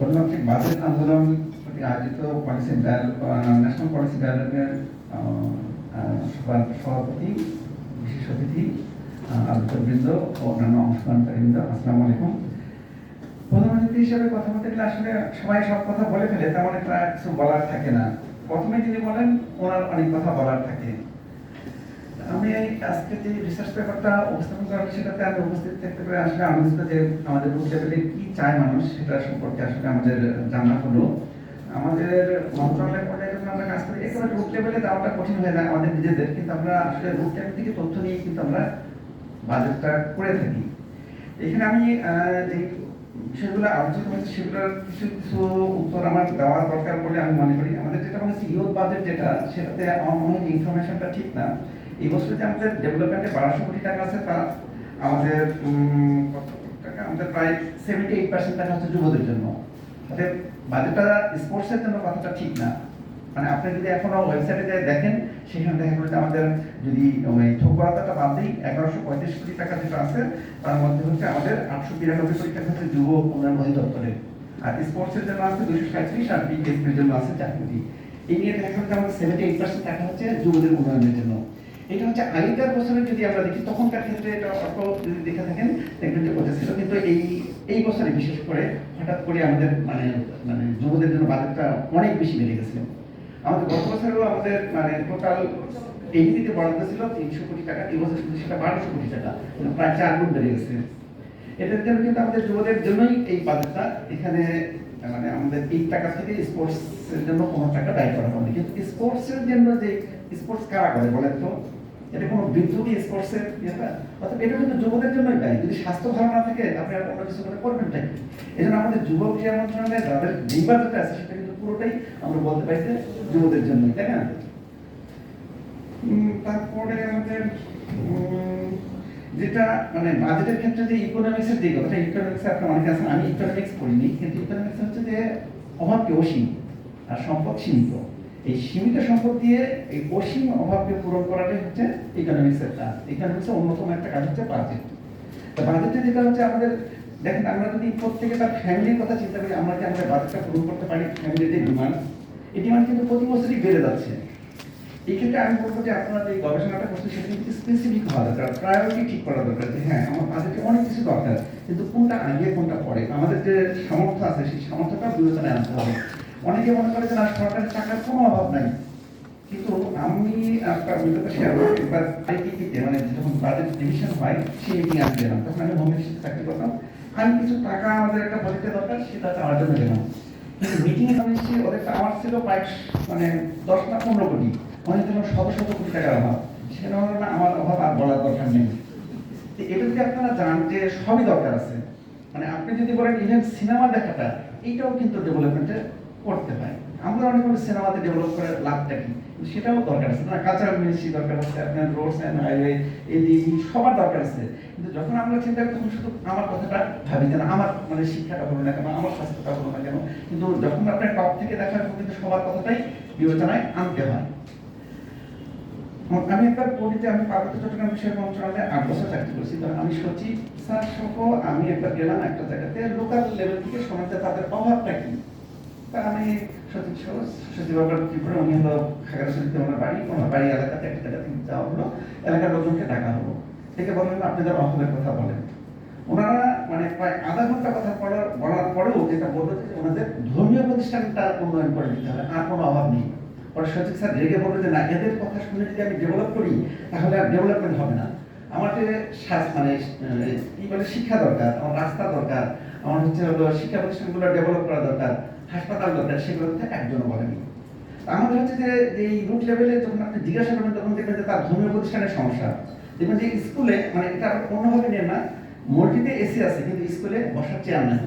গণতান্ত্রিক বাজেট আন্দোলন আয়োজিত পলিসি ন্যাশনাল পলিসি ডায়ালগের সভাপতি, বিশেষ অতিথি আলোচকবৃন্দ ও অন্যান্য অংশগ্রহণকারীবৃন্দ, আসসালামু আলাইকুম। প্রধানমন্ত্রী হিসেবে কথা বলতে গেলে আসলে সবাই সব কথা বলে ফেলে, তেমন একটা কিছু বলার থাকে না। প্রথমে যিনি বলেন, ওনার অনেক কথা বলার থাকে। আমি আজকে যে রিসার্চ পেপারটা উপস্থাপন করা সেটাতে আমি উপস্থিত থাকতে পেরে আসলে আনন্দিত যে আমাদের রুট লেভেলে কি চায় মানুষ সেটা সম্পর্কে আসলে আমাদের জানা হলো। আমাদের মন্ত্রণালয় পর্যায়ে যখন আমরা কাজ করি, একেবারে রুট লেভেলে দেওয়াটা কঠিন হয়ে যায় আমাদের নিজেদের, কিন্তু আমরা আসলে রুট লেভেল থেকে তথ্য নিয়ে কিন্তু আমরা বাজেটটা করে থাকি। এখানে আমি যে বিষয়গুলো আলোচনা হয়েছে সেগুলোর কিছু কিছু উত্তর আমার দেওয়ার দরকার বলে আমি মনে করি। আমাদের যেটা মনে হচ্ছে ইউথ বাজেট যেটা, সেটাতে আমার মনে হয় ইনফরমেশনটা ঠিক না। এই বছর যে আমাদের ডেভেলপমেন্টে বারোশো কোটি টাকা আছে, তা আমাদের টাকা? আমাদের প্রায় সেভেন্টি এইট পার্সেন্ট টাকা হচ্ছে যুবদের জন্য। অতএব বাজেটটা স্পোর্টসের জন্য কথাটা ঠিক না। মানে আপনি যদি এখনও ওয়েবসাইটে যায় দেখেন, সেখানে দেখা গেলো আমাদের যদি ওই ঠোকরাতাটা বাদ দিই, এগারোশো পঁয়ত্রিশ কোটি টাকা যেটা আছে, তার মধ্যে হচ্ছে আমাদের আটশো বিরানব্বই কোটি টাকা হচ্ছে যুব উন্নয়ন অধিদপ্তরের আর স্পোর্টসের জন্য আছে দুশো সাঁত্রিশ আর বিকেএসপির জন্য আছে চার কোটি। এই নিয়ে দেখা গেলো আমাদের সেভেন্টি এইট পার্সেন্ট টাকা হচ্ছে যুবদের উন্নয়নের জন্য। এটা হচ্ছে আগেকার বছরে যদি আমরা দেখি, তখনকার ক্ষেত্রে এটা অল্প যদি দেখে থাকেন, দেখবেন যে ছিল কিন্তু এই এই বছরে বিশেষ করে হঠাৎ করে আমাদের মানে মানে যুবদের জন্য বাজেটটা অনেক বেশি বেড়ে গেছিল। আমাদের গত বছরেও আমাদের মানে টোটাল বরাদ্দ ছিল তিনশো কোটি টাকা, এই বছর কিন্তু সেটা বারোশো কোটি টাকা মানে প্রায় চার গুণ বেড়ে গেছে। এটার জন্য কিন্তু আমাদের যুবদের জন্যই এই বাজেটটা এখানে মানে আমাদের এই টাকা থেকে স্পোর্টস এর জন্য কোনো টাকা ব্যয় করা হয়নি। কিন্তু স্পোর্টস এর জন্য যে স্পোর্টস কারা করে বলেন তো? এটা কোনো স্পোর্টস ইয়েটা অর্থাৎ এটা কিন্তু যুবদের জন্যই যদি স্বাস্থ্য ভালো না থাকে, আপনি আর কিছু করে করবেন এই জন্য আমাদের যুব ক্রীড়া মন্ত্রণালয়ে যাদের যেই আছে, সেটা কিন্তু পুরোটাই আমরা বলতে পারি যে যুবদের তাই না? তারপরে আমাদের যেটা মানে বাজেটের ক্ষেত্রে যে ইকোনমিক্সের যে কথাটা ইকোনমিক্সে আপনার অনেকে আছেন, আমি ইকোনমিক্স পড়িনি, কিন্তু ইকোনমিক্স হচ্ছে যে অভাবকে অসীম আর সম্পদ সীমিত। এই সীমিত সম্পদ দিয়ে এই অসীম অভাবকে পূরণ করাটাই হচ্ছে ইকোনমিক্সের কাজ। ইকোনমিক্সের অন্যতম একটা কাজ হচ্ছে বাজেট তো যেটা হচ্ছে আমাদের, দেখেন আমরা যদি প্রত্যেকে তার ফ্যামিলির কথা চিন্তা করি, আমরা কি আমাদের বাজেটটা পূরণ করতে পারি? ফ্যামিলির যে ডিমান্ড এই ডিমান্ড কিন্তু প্রতি বছরই বেড়ে যাচ্ছে। এই ক্ষেত্রে আমি বলব যে আপনারা যে গবেষণাটা করছেন সেটা কিন্তু স্পেসিফিক হওয়া দরকার প্রায়োরিটি ঠিক করা দরকার যে হ্যাঁ আমার বাজেটে অনেক কিছু দরকার, কিন্তু কোনটা আগে, কোনটা পরে? আমাদের যে সামর্থ্য আছে, সেই সামর্থ্যটা বিবেচনায় আনতে হবে। অনেকে মনে করে যে না সরকারের টাকার কোনো অভাব নাই। কিন্তু আমি আইটিপিতে মানে ডিভিশন হয়, সেই তখন আমি চাকরি করতাম। আমি কিছু টাকা আমাদের একটা দরকার, সেটা কিন্তু আমি ওদের আমার ছিল প্রায় মানে দশ না পনেরো কোটি। অনেক জন্য শত শত কোটি টাকার অভাব। বলল না, আমার অভাব আর বলার দরকার নেই। এটা যদি আপনারা জান যে সবই দরকার আছে মানে আপনি যদি বলেন ইভেন সিনেমা দেখাটা, এইটাও কিন্তু ডেভেলপমেন্টে করতে হয় আমরা অনেক সময় সিনেমাতে ডেভেলপ করে লাভটা কি? সেটাও দরকার আছে। না কালচারাল মিনিস্ট্রি দরকার আছে, আপনার রোডস অ্যান্ড হাইওয়ে এদিকে সবার দরকার আছে। কিন্তু যখন আমরা চিন্তা করি, তখন শুধু আমার কথাটা ভাবি যে না, আমার মানে শিক্ষাটা হলো না কেন, আমার স্বাস্থ্যটা হলো না কেন, কিন্তু যখন আপনার টপ থেকে দেখা তখন কিন্তু সবার কথাটাই বিবেচনায় আনতে হয়। আমি একবার বলি আমি পার্বত্য চট্টগ্রাম বিষয় মন্ত্রণালয়ে আট বছর চাকরি করছি। তখন আমি সচিব, স্যার সহ আমি একবার গেলাম একটা জায়গাতে লোকাল লেভেল থেকে যায় তাদের অভাবটা কি? আমি উনি হলো ওনার বাড়ি। ওনার বাড়ি এলাকাতে একটা যাওয়া হলো। এলাকার লোকজনকে ডাকা হলো। থেকে বললেন কথা বলেন। ওনারা মানে প্রায় আধা ঘণ্টা কথা বলার বলার পরেও যেটা যে ওনাদের ধর্মীয় প্রতিষ্ঠানটা উন্নয়ন করে দিতে হবে, আর কোনো অভাব নেই। পরে সচিব স্যার রেগে বলল যে, না, এদের কথা শুনে যদি আমি ডেভেলপ করি, তাহলে আর ডেভেলপমেন্ট হবে না। আমার যে মানে কি বলে শিক্ষা দরকার, আমার রাস্তা দরকার, আমার হচ্ছে হলো শিক্ষা প্রতিষ্ঠানগুলো ডেভেলপ করা দরকার হাসপাতাল দরকার সেগুলো একজনও বলেনি। আমাদের হচ্ছে যে এই রুট লেভেলে যখন আপনি জিজ্ঞাসা করবেন, তখন দেখবেন যে তার ধর্মীয় প্রতিষ্ঠানের সমস্যা। দেখবেন যে স্কুলে মানে এটা অন্যভাবে নেন না মসজিদে এসি আছে, কিন্তু স্কুলে বসার চেয়ার নাই।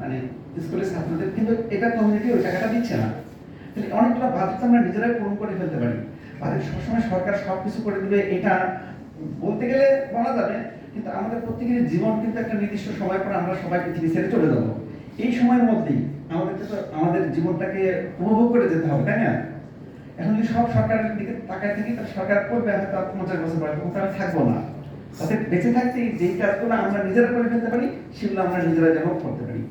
মানে স্কুলের ছাত্রদের, কিন্তু এটা কমিউনিটি ওই টাকাটা দিচ্ছে না। তাহলে অনেকগুলো বাজেট আমরা নিজেরাই পূরণ করে ফেলতে পারি। বাজেট সবসময় সরকার সব কিছু করে দিবে, এটা বলতে গেলে বলা যাবে, কিন্তু আমাদের প্রত্যেকের জীবন কিন্তু একটা নির্দিষ্ট সময় পর আমরা সবাই পৃথিবী ছেড়ে চলে যাব। এই সময়ের মধ্যেই আমাদেরকে তো আমাদের জীবনটাকে উপভোগ করে যেতে হবে, তাই না? এখন যদি সব সরকারের দিকে তাকায় থাকি, তাহলে সরকার করবে হয়তো আর পঞ্চাশ বছর পরে তখন আমি থাকব না। অর্থাৎ বেঁচে থাকতে যেই কাজগুলো আমরা নিজেরা করে ফেলতে পারি, সেগুলো আমরা নিজেরা যেন করতে পারি।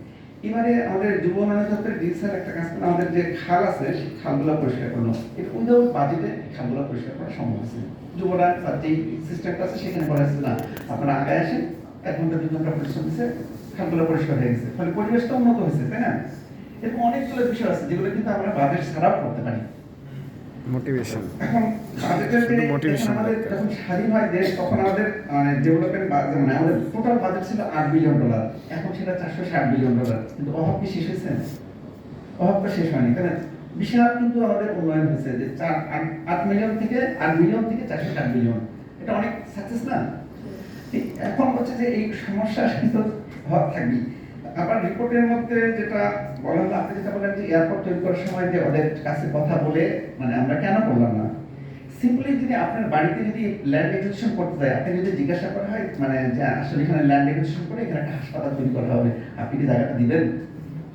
এবারে আমাদের যুব উন্নয়ন দপ্তরের ডি একটা কাজ করল আমাদের যে খাল আছে, সেই খালগুলো পরিষ্কার করল। এটা উইদাউট বাজেটে খালগুলো পরিষ্কার করা সম্ভব হয়েছে যুবরা তার যেই সিস্টেমটা আছে, সেখানে করা হয়েছে না, আপনারা আগে আসেন, এক ঘণ্টা দু ঘণ্টা পরিশ্রম দিচ্ছে খালগুলো পরিষ্কার হয়ে গেছে। ফলে পরিবেশটা উন্নত হয়েছে, তাই না? এরকম অনেকগুলো বিষয় আছে যেগুলো কিন্তু আমরা বাজেট ছাড়াও করতে পারি। মোটিভেশন আমাদের যখন স্বাধীন হয় দেশ তখন আমাদের মানে ডেভেলপমেন্ট মানে আমাদের টোটাল বাজেট ছিল আট বিলিয়ন ডলার এখন সেটা চারশো ষাট বিলিয়ন ডলার কিন্তু অভাব কি শেষ হয়েছে? অভাব তো শেষ হয়নি তাই বিশাল কিন্তু আমাদের উন্নয়ন হয়েছে যে চার আট- মিলিয়ন থেকে আট বিলিয়ন থেকে চারশো ষাট বিলিয়ন এটা অনেক সাকসেস না? এখন হচ্ছে যে এই সমস্যা কিন্তু হওয়া থাকবেই। আবার রিপোর্টের মধ্যে যেটা বলা হলো আপনি যেটা বলেন যে এয়ারপোর্ট তৈরি করার সময় যে ওদের কাছে কথা বলে মানে আমরা কেন করলাম না? সিম্পলি যদি আপনার বাড়িতে যদি ল্যান্ড একুইজিশন করতে যায়, আপনি যদি জিজ্ঞাসা করা হয় মানে যে আসলে এখানে ল্যান্ড একুইজিশন করে এখানে একটা হাসপাতাল তৈরি করা হবে, আপনি কি জায়গাটা দিবেন?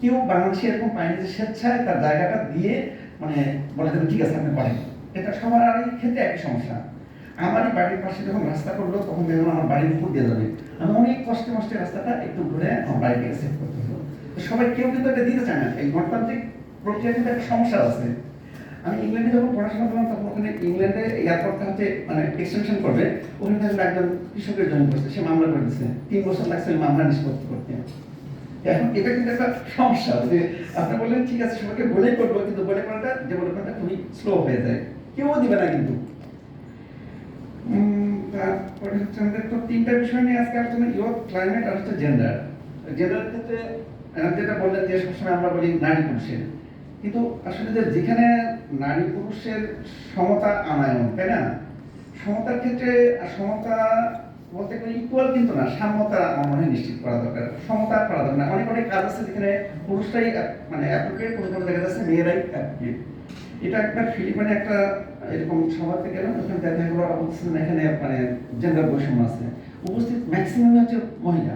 কেউ বাংলাদেশে এরকম পায়নি যে স্বেচ্ছায় তার জায়গাটা দিয়ে মানে বলে দেবেন, ঠিক আছে, আপনি করেন। এটা সবার আর ক্ষেত্রে একই সমস্যা। আমারই বাড়ির পাশে যখন রাস্তা করল, তখন দেখলাম আমার বাড়ির উপর দিয়ে যাবে। আমি অনেক কষ্টে মষ্টে রাস্তাটা একটু ঘুরে আমার বাড়িকে সেভ করতে হলো। সবাই কেউ কিন্তু এটা দিতে চায় না। এই গণতান্ত্রিক প্রক্রিয়া কিন্তু একটা সমস্যা আছে। আমি ইংল্যান্ডে যখন পড়াশোনা করলাম, তখন ওখানে ইংল্যান্ডে এয়ারপোর্টটা হচ্ছে মানে এক্সটেনশন করবে। ওখানে থাকলে একজন কৃষকের জন্য করছে সে মামলা করে দিচ্ছে তিন বছর লাগছে মামলা নিষ্পত্তি করতে। এখন এটা কিন্তু একটা সমস্যা যে আপনি বললেন, ঠিক আছে, সবাইকে বলেই করব। কিন্তু বলে করাটা ডেভেলপমেন্টটা খুবই স্লো হয়ে যায়। কেউ দিবে না কিন্তু উম, তারপরে হচ্ছে আমাদের তো তিনটা বিষয় নিয়ে আজকে আলোচনা ইয়ুথ ক্লাইমেট আর হচ্ছে জেন্ডার জেন্ডার ক্ষেত্রে যেটা বললেন যে সবসময় আমরা বলি নারী পুরুষের। কিন্তু আসলে যে যেখানে নারী পুরুষের সমতা আনায়ন, তাই না? সমতার ক্ষেত্রে সমতা বলতে গেলে ইকুয়াল কিন্তু না, সাম্যতা আমার মনে নিশ্চিত করা দরকার। সমতা করা দরকার না। অনেক অনেক কাজ আছে যেখানে পুরুষরাই মানে অ্যাপ্রোপ্রিয়েট কোনো কোনো দেখা যাচ্ছে মেয়েরাই এটা একবার ফিলিপাইনে একটা এরকম সভাতে গেলাম, ওখানে দেখা গেলো ওরা এখানে মানে জেন্ডার বৈষম্য আছে। উপস্থিত ম্যাক্সিমাম হচ্ছে মহিলা।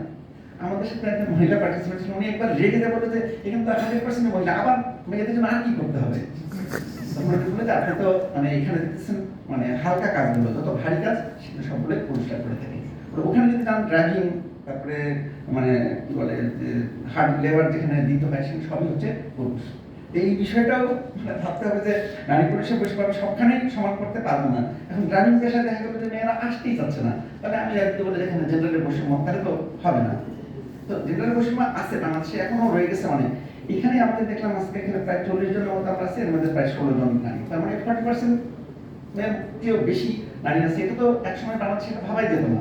আমাদের সাথে একটা মহিলা পার্টিসিপেন্ট ছিল, উনি একবার রেগে যা বলে যে, এখানে তো হান্ড্রেড পার্সেন্ট মহিলা, আবার মেয়েদের জন্য আর কি করতে হবে? আপনি তো মানে এখানে দেখতেছেন মানে হালকা কাজগুলো যত ভারী কাজ সেগুলো সবগুলো পুরুষরা করে থাকে। ওখানে যদি যান ড্রাইভিং তারপরে মানে কি বলে হার্ড লেবার যেখানে দিতে হয় সবই হচ্ছে পুরুষ। এই বিষয়টাও মানে ভাবতে হবে যে নারী পুরুষের পাবে সবখানেই সমান করতে পারব না। এখন ড্রাইভিং পেশায় দেখা গেলো যে মেয়েরা আসতেই চাচ্ছে না। তাহলে আমি একটু বলে যেখানে জেন্ডারের বৈষম্য, তাহলে তো হবে না। তো জেন্ডারের বৈষম্য আছে, বাংলাদেশে এখনও রয়ে গেছে অনেক। এখানে আমাদের দেখলাম আজকে এখানে প্রায় চল্লিশ জনের মতো আমরা আছি, এর মধ্যে প্রায় ষোলো জন নারী। তার মানে ফর্টি পার্সেন্ট কেউ বেশি নারী আছে। এটা তো একসময় বাংলাদেশে এটা ভাবাই যেত না।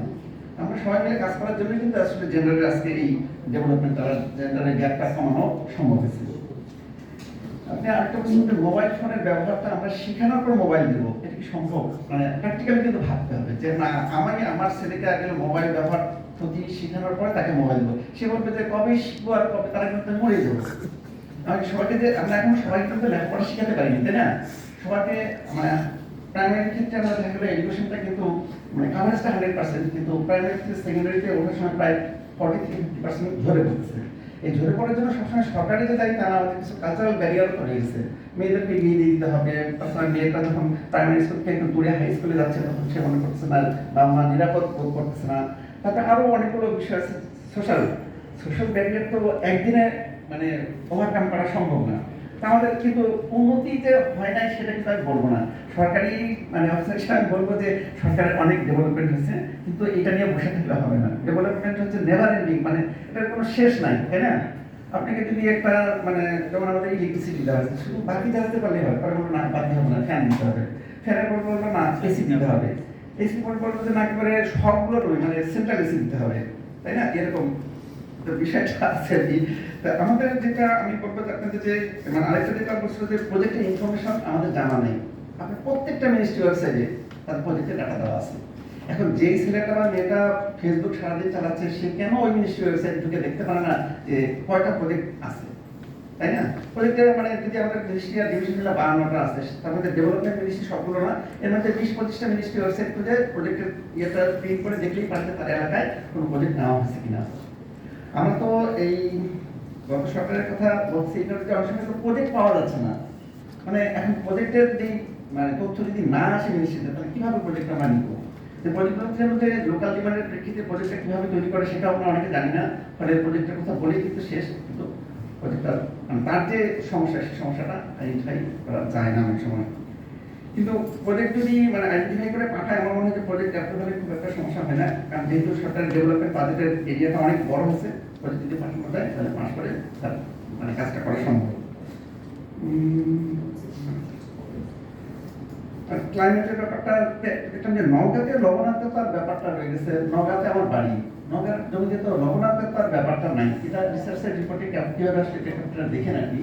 আমরা সবাই মিলে কাজ করার জন্য কিন্তু আসলে জেন্ডারের আজকে এই ডেভেলপমেন্ট আর জেন্ডারের গ্যাপটা কমানো সম্ভব হয়েছে। আপনি আরেকটা বলছেন যে মোবাইল ফোনের ব্যবহারটা আমরা শেখানোর পর মোবাইল দেবো। এটা কি সম্ভব? মানে প্র্যাকটিক্যালি কিন্তু ভাবতে হবে যে না আমি আমার ছেলেকে আগে মোবাইল ব্যবহার প্রতি শেখানোর পরে তাকে মোবাইল দেবো। সে বলবে যে কবে শিখব আর কবে তারা কিন্তু মরে যাব আমি সবাইকে যে আমরা এখন সবাইকে কিন্তু লেখাপড়া শেখাতে পারিনি, তাই না? সবাইকে মানে প্রাইমারি ক্ষেত্রে আমরা দেখা গেলো এডুকেশনটা কিন্তু মানে কাভারেজটা হান্ড্রেড পার্সেন্ট কিন্তু প্রাইমারি থেকে সেকেন্ডারিতে ওঠার সময় প্রায় ফর্টি থেকে ফিফটি পার্সেন্ট ঝরে পড়তেছে। এই ঝরে পড়ার জন্য সবসময় সরকারি যে দায়িত্ব তারা আমাদের কিছু কালচারাল ব্যারিয়ার করে গেছে মেয়েদেরকে বিয়ে দিয়ে দিতে হবে, তারপর মেয়েরা যখন প্রাইমারি স্কুল থেকে একটু দূরে হাই স্কুলে যাচ্ছে, তখন সে মনে করছে না বা মা নিরাপদ বোধ করতেছে না। তাতে আরও অনেকগুলো বিষয় আছে সোশ্যাল সোশ্যাল ব্যারিয়ার তো একদিনে মানে ওভারকাম করা সম্ভব না। তা আমাদের কিন্তু উন্নতি যে হয় নাই সেটা কিন্তু আমি বলব না। সরকারি মানে অফিসার আমি বলব যে সরকারের অনেক ডেভেলপমেন্ট হয়েছে, কিন্তু এটা নিয়ে বসে থাকলে হবে না। ডেভেলপমেন্ট হচ্ছে নেভার এন্ডিং মানে এটার কোনো শেষ নাই, তাই না? আপনাকে যদি একটা মানে যেমন আমাদের ইলেকট্রিসিটি দেওয়া হয়েছে, শুধু বাকি জ্বালাতে পারলেই হয় বলব না বাকি হবে না ফ্যান দিতে হবে। ফ্যানের পর বলব না এসি দিতে হবে। এসি পর বলব যে না, একেবারে সবগুলো মানে সেন্ট্রাল এসি দিতে হবে, তাই না? এরকম। বিষয়টা আছে আমাদের যেটা, আমি বলব আপনাদের যে মানে আরেকটা যেটা বলছিল যে প্রজেক্টের ইনফরমেশন আমাদের জানা নেই। প্রত্যেকটা মিনিস্ট্রি ওয়েবসাইটে তার প্রজেক্টের ডাটা দেওয়া আছে। এখন ছেলেটা বা মেয়েটা ফেসবুক সারাদিন চালাচ্ছে, সে কেন ওই মিনিস্ট্রি ওয়েবসাইট ঢুকে দেখতে পারে না যে কয়টা প্রজেক্ট আছে? তাই না? প্রজেক্টের মানে যদি আমাদের মিনিস্ট্রি আর বাহান্নটা আছে, তার মধ্যে ডেভেলপমেন্ট মিনিস্ট্রি সবগুলো না, এর মধ্যে বিশ পঁচিশটা মিনিস্ট্রি ওয়েবসাইট খুঁজে প্রজেক্টের ইয়েটা প্রিন্ট করে দেখলেই পারবে তার এলাকায় কোনো প্রজেক্ট নেওয়া হয়েছে কিনা। আমরা তো এই গত সরকারের কথা বলছি, এটা হচ্ছে অনেক সময় প্রজেক্ট পাওয়া যাচ্ছে না। মানে এখন প্রজেক্টের যে মানে তথ্য যদি না আসে মিনিস্ট্রিতে তাহলে কীভাবে প্রজেক্ট আমরা নিব? যে প্রজেক্টের মধ্যে লোকাল ডিমান্ডের প্রেক্ষিতে প্রজেক্টটা কীভাবে তৈরি করে সেটাও আমরা অনেকে জানি না, ফলে প্রজেক্টের কথা বলেই কিন্তু শেষ, কিন্তু প্রজেক্টটা মানে তার যে সমস্যা সেই সমস্যাটা আইডেন্টিফাই করা যায় না অনেক সময়। কিন্তু প্রজেক্ট যদি মানে আইডেন্টিফাই করে পাঠায়, আমার মনে হয় প্রজেক্ট অ্যাপ্রুভ হলে খুব একটা সমস্যা হয় না। কারণ যেহেতু সরকার ডেভেলপমেন্ট বাজেটের এরিয়াটা অনেক বড় হচ্ছে প্রজেক্ট যদি পাঠানো যায়, তাহলে পাস করে তার মানে কাজটা করা সম্ভব। ক্লাইমেটের ব্যাপারটা দেখলাম যে নওগাঁতে ব্যাপারটা রয়ে গেছে। নওগাঁতে আমার বাড়ি। নওগাঁর জমিতে তো লবণাক্ততার ব্যাপারটা নাই। এটা রিসার্চের রিপোর্টে কীভাবে আসলে এটা আপনারা দেখেন আর কি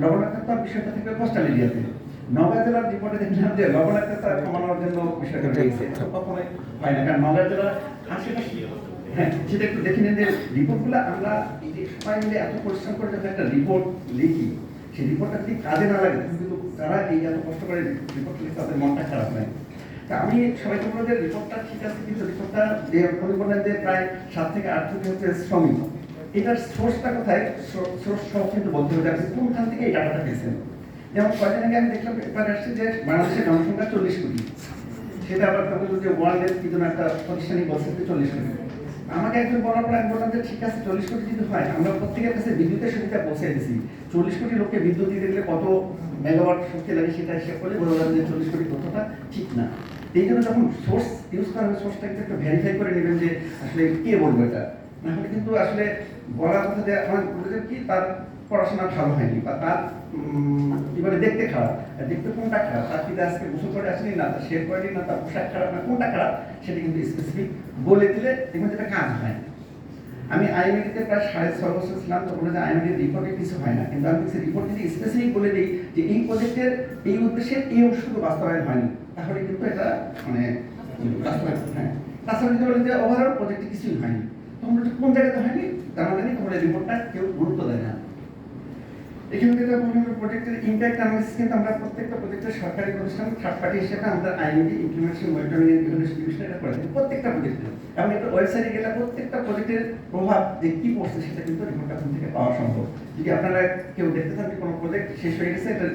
লবণাক্ততার বিষয়টা থেকে কোস্টাল এরিয়াতে জেলার রিপোর্টে দেখলাম যে লবণাক্ততা কমানোর জন্য বিষয়টা রয়েছে। কখনোই হয় না। কারণ নওগাঁ জেলার আশেপাশে হ্যাঁ সেটা একটু দেখে নিন যে রিপোর্টগুলো আমরা সবাই মিলে এত পরিশ্রম করে যখন একটা রিপোর্ট লিখি সেই রিপোর্টটা যদি কাজে না লাগে কিন্তু তারা এই এত কষ্ট করে রিপোর্ট লিখে তাদের মনটা খারাপ তা আমি সবাইকে বলব যে রিপোর্টটা ঠিক আছে কিন্তু রিপোর্টটা যে বললেন যে প্রায় সাত থেকে আট কোটি হচ্ছে শ্রমিক এটার সোর্সটা কোথায়? সোর্স সব কিন্তু বলতে হবে আপনি কোনখান থেকে এই ডাটাটা পেয়েছেন? যেমন কয়দিন আগে আমি দেখলাম পেপার আসছে যে বাংলাদেশের জনসংখ্যা চল্লিশ কোটি। সেটা আবার তখন যে ওয়ার্ল্ডের কি একটা প্রতিষ্ঠানিক বলছে চল্লিশ কোটি। আমাকে একজন বলার পর আমি বললাম যে ঠিক আছে, চল্লিশ কোটি যদি হয়, আমরা প্রত্যেকের কাছে বিদ্যুতের সুবিধা পৌঁছে দিয়েছি চল্লিশ কোটি লোককে বিদ্যুৎ দিতে গেলে কত মেগাওয়াট শক্তি লাগে সেটা হিসেব করে বোঝা যাবে যে চল্লিশ কোটি তথ্যটা ঠিক না। এই জন্য যখন সোর্স ইউজ করা হবে সোর্সটা কিন্তু একটু ভেরিফাই করে নেবেন যে আসলে কে বলব এটা। না হলে কিন্তু আসলে বলার কথা যে আমার কি, তার পড়াশোনা ভালো হয়নি বা তার বলে, দেখতে খারাপ। দেখতে কোনটা খারাপ? তার পিতা আজকে গোসল করে আসেনি, না তার শের করেনি, না তার পোশাক খারাপ, না কোনটা খারাপ, সেটা কিন্তু স্পেসিফিক বলে দিলে দেখবেন যেটা কাজ হয়। আমি আইএমএডিতে প্রায় সাড়ে ছয় বছর ছিলাম, তো বলে যে আইএমএডির রিপোর্টে কিছু হয় না। কিন্তু আমি রিপোর্ট যদি স্পেসিফিক বলে দিই যে এই প্রজেক্টের এই উদ্দেশ্যে এই অংশটুকু বাস্তবায়ন হয়নি, তাহলে কিন্তু এটা মানে বাস্তবায়ন হ্যাঁ। তাছাড়া যদি বলেন যে ওভারঅল প্রজেক্টে কিছুই হয়নি। তখন কোন জায়গাতে হয়নি, জানা জানি তখন রিপোর্টটা কেউ গুরুত্ব দেয় না। এখানে বললাম প্রজেক্টের ইম্প্যাক্ট অ্যানালিসিস কিন্তু আমরা প্রত্যেকটা প্রজেক্টের সরকারি প্রতিষ্ঠান থার্ড পার্টি হিসেবে আমরা IND implementation monitoring and distribution এটা করে প্রত্যেকটা প্রজেক্টে এবং একটা ওয়েবসাইটে গেলে প্রত্যেকটা প্রজেক্টের প্রভাব যে কি পড়ছে সেটা কিন্তু রিপোর্ট ওখান থেকে পাওয়া সম্ভব। যদি আপনারা কেউ দেখতে চান যে কোনো প্রজেক্ট শেষ হয়ে গেছে, এটা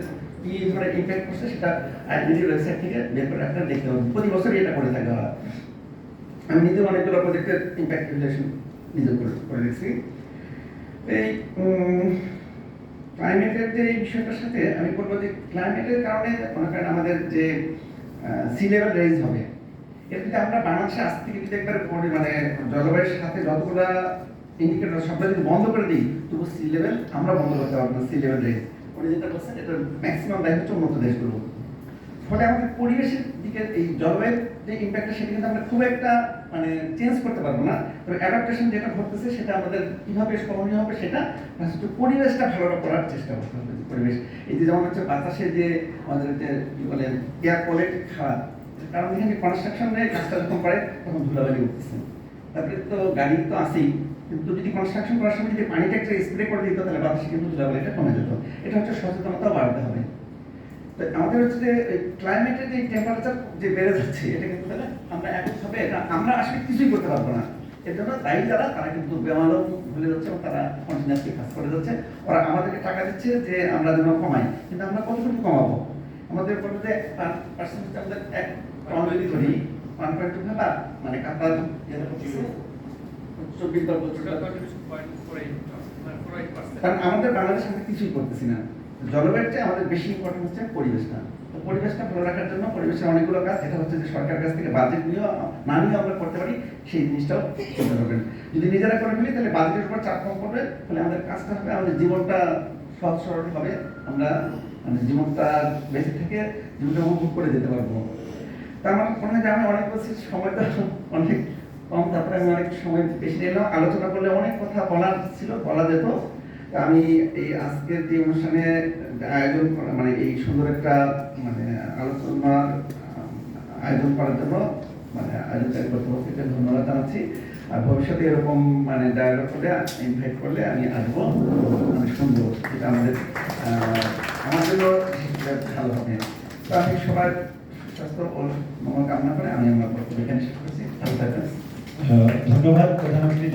কি ধরে ইম্প্যাক্ট করছে সেটা আইএনডি ওয়েবসাইট থেকে বের করে আপনারা দেখতে পাবেন। প্রতি বছরই এটা করে থাকে ওরা আমি নিজে অনেকগুলো প্রজেক্টের ইম্প্যাক্ট রিলেশন নিজে করে দেখছি। এই ক্লাইমেটের যে এই বিষয়টার সাথে আমি বলব যে ক্লাইমেটের কারণে মনে করেন আমাদের যে সি লেভেল রেজ হবে। এর যদি আমরা বাংলাদেশে আজ থেকে যদি একবার মানে জলবায়ুর সাথে যতগুলা ইন্ডিকেটর সবটা যদি বন্ধ করে দিই, তবু সি লেভেল আমরা বন্ধ করতে পারব না সি লেভেল রেজ উনি যেটা বলছেন, এটা ম্যাক্সিমাম দায় হচ্ছে উন্নত দেশগুলো। ফলে আমাদের পরিবেশের দিকে এই জলবায়ুর যে ইম্প্যাক্টটা সেটা কিন্তু আমরা খুব একটা মানে চেঞ্জ করতে পারব না। তবে অ্যাডাপ্টেশন যেটা ঘটতেছে, সেটা আমাদের কীভাবে করণীয় হবে, সেটা একটু পরিবেশটা ভালো করার চেষ্টা করতে হবে। পরিবেশ, এই যে যেমন হচ্ছে বাতাসে যে আমাদের যে, কি বলে এয়ার কোয়ালিটি খারাপ কারণ এখানে কনস্ট্রাকশনের কাজটা যখন করে, তখন ধুলাবালি উঠতেছে। তারপরে তো গাড়ি তো আছেই, কিন্তু যদি কনস্ট্রাকশন করার সময় যদি পানিটা একটা স্প্রে করে দিত, তাহলে বাতাসে কিন্তু ধুলাবালিটা কমে যেত। এটা হচ্ছে সচেতনতা বাড়াতে হবে। আমাদের হচ্ছে যে ক্লাইমেটের যে টেম্পারেচার যে বেড়ে যাচ্ছে এটা কিন্তু আমরা এককভাবে এটা আমরা আসলে কিছুই করতে পারব না। এর জন্য দায়ী যারা তারা কিন্তু বেমালম ভুলে যাচ্ছে এবং তারা কন্টিনিউসলি কাজ করে যাচ্ছে। ওরা আমাদেরকে টাকা দিচ্ছে যে আমরা যেন কমাই কিন্তু আমরা কতটুকু কমাবো? আমাদের বলতে যে পার্সেন্টেজ আমাদের এক টন যদি ধরি ওয়ান পয়েন্ট টু ভাবা মানে কাতার চব্বিশ বা পঁচিশ কারণ আমাদের বাংলাদেশ আমরা কিছুই করতেছি না। জলবায়ুর চেয়ে আমাদের বেশি ইম্পর্টেন্ট হচ্ছে পরিবেশটা। তো পরিবেশটা ভালো রাখার জন্য পরিবেশের অনেকগুলো কাজ, যেটা হচ্ছে যে সরকারের কাছ থেকে বাজেট নিয়েও না নিয়েও আমরা করতে পারি, সেই জিনিসটাও করতে পারবেন যদি নিজেরা করে ফেলি, তাহলে বাজেটের উপর চাপ কম পড়বে তাহলে আমাদের কাজটা হবে, আমাদের জীবনটা সহজ সরল হবে, আমরা মানে জীবনটা বেঁচে থেকে জীবনটা উপভোগ করে যেতে পারব। তা আমার মনে হয় যে আমি অনেক বলছি সময়টা অনেক কম, তারপরে আমি অনেক সময় বেশি নিলাম, আলোচনা করলে অনেক কথা বলার ছিল, বলা যেত। আমি এই আজকের যে অনুষ্ঠানে আয়োজন করা মানে এই সুন্দর একটা মানে আয়োজন করার জন্য মানে কর্তৃপক্ষকে ধন্যবাদ জানাচ্ছি। আর ভবিষ্যতে এরকম মানে করে ইনভাইট করলে আমি আসব, আমি শুনব। যেটা আমাদের আমার জন্য ভালো হবে। তো আমি সবার সুস্বাস্থ্য ও মঙ্গল কামনা করে আমি আমার শেষ করছি। ভালো থাকবেন। ধন্যবাদ প্রধানমন্ত্রী